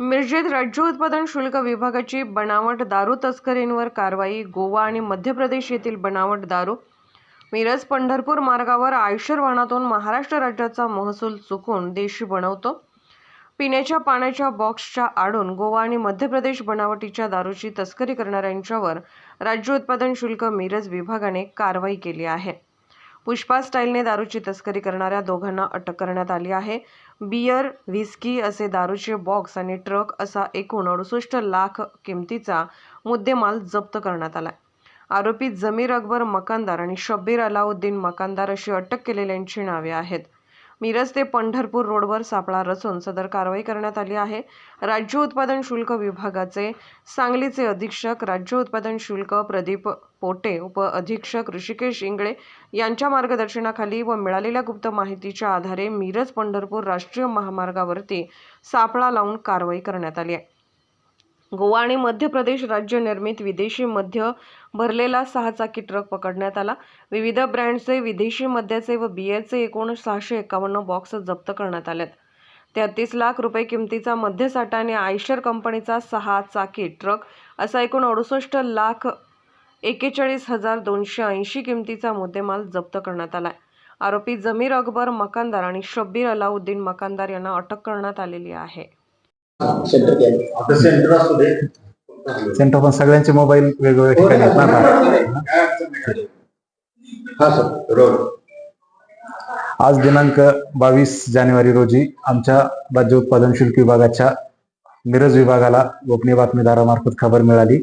मिरजेत राज्य उत्पादन शुल्क विभागाची बनावट दारू तस्करींवर कारवाई गोवा आणि मध्य प्रदेश येथील बनावट दारू. मिरज पंढरपूर मार्गावर आयशर वाहनातून महाराष्ट्र राज्याचा महसूल चुकून देशी बनवतो. पिण्याच्या पाण्याच्या बॉक्सच्या आडून गोवा आणि मध्य प्रदेश बनावटीच्या दारूची तस्करी करणाऱ्यांच्यावर राज्य उत्पादन शुल्क मिरज विभागाने कारवाई केली आहे. पुष्पा स्टाईलने दारूची तस्करी करणाऱ्या दोघांना अटक करण्यात आली आहे. बियर व्हिस्की असे दारूचे बॉक्स आणि ट्रक असा एकूण अडुसष्ट लाख किमतीचा मुद्देमाल जप्त करण्यात आला आरोपी जमीर अकबर मकानदार आणि शब्बीर अलाउद्दीन मकानदार अशी अटक केलेल्यांची नावे आहेत. मिरज ते पंढरपूर रोडवर सापळा रचून सदर कारवाई करण्यात आली आहे. राज्य उत्पादन शुल्क विभागाचे सांगलीचे अधीक्षक राज्य उत्पादन शुल्क प्रदीप पोटे उप अधीक्षक ऋषिकेश इंगळे यांच्या मार्गदर्शनाखाली व मिळालेल्या गुप्त माहितीच्या आधारे मिरज पंढरपूर राष्ट्रीय महामार्गावरती सापळा लावून कारवाई करण्यात आली आहे. गोवा आणि मध्य प्रदेश राज्य निर्मित विदेशी मध्य भरलेला सहा चाकी ट्रक पकडण्यात आला. विविध ब्रँडचे विदेशी मद्याचे व बियरचे एकूण सहाशे एकावन्न बॉक्स जप्त करण्यात आलेत. तेहतीस लाख रुपये किमतीचा मध्यसाठा आणि आयशर कंपनीचा सहा चाकी ट्रक असा एकूण अडुसष्ट लाख एकेचाळीस हजार दोनशे ऐंशी किमतीचा मुद्देमाल जप्त करण्यात आला आहे आरोपी जमीर अकबर मकानदार आणि शब्बीर अलाउद्दीन मकानदार यांना अटक करण्यात आलेली आहे. आता सेंटर असू दे. सेंटर पण सगळ्यांचे मोबाईल वेगवेगळ्या ठिकाणी आहेत ना हा सर रोड आज दिनांक बावीस जानेवारी रोजी आमच्या राज्य उत्पादन शुल्क विभागाच्या मिरज विभागाला गोपनीय बातमीदारामार्फत खबर मिळाली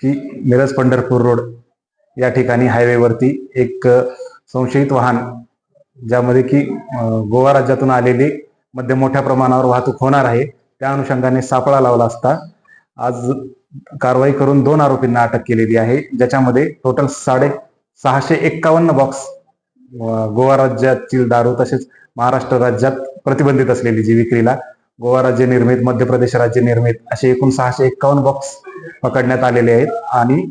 की मिरज पंढरपूर रोड या ठिकाणी हायवेवरती एक संशयित वाहन ज्यामध्ये की गोवा राज्यातून आलेली मध्ये मोठ्या प्रमाणावर वाहतूक होणार आहे. त्या अनुषंगाने सापळा लावला असता आज कारवाई करून दोन आरोपींना अटक केलेली आहे. ज्याच्यामध्ये टोटल साडे सहाशे एक्कावन्न बॉक्स गोवा राज्यातील दारू तसेच महाराष्ट्र राज्यात प्रतिबंधित असलेली जी विक्रीला गोवा राज्य निर्मित मध्य प्रदेश राज्य निर्मित असे एकूण सहाशे एक्कावन्न बॉक्स पकडण्यात आलेले आहेत आणि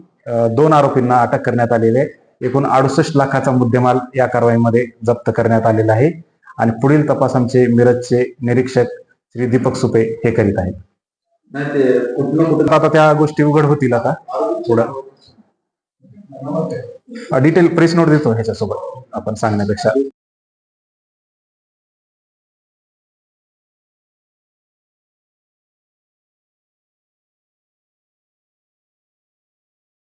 दोन आरोपींना अटक करण्यात आलेले आहे. एकूण अडुसष्ट लाखाचा मुद्देमाल या कारवाईमध्ये जप्त करण्यात आलेला आहे. आणि पुढील तपास आमचे मिरजचे निरीक्षक श्री दीपक सुपे हे करीत आहेत. आता त्या गोष्टी उघड होतील आता. पुढं डिटेल प्रेस नोट देतो ह्याच्यासोबत. आपण सांगण्यापेक्षा.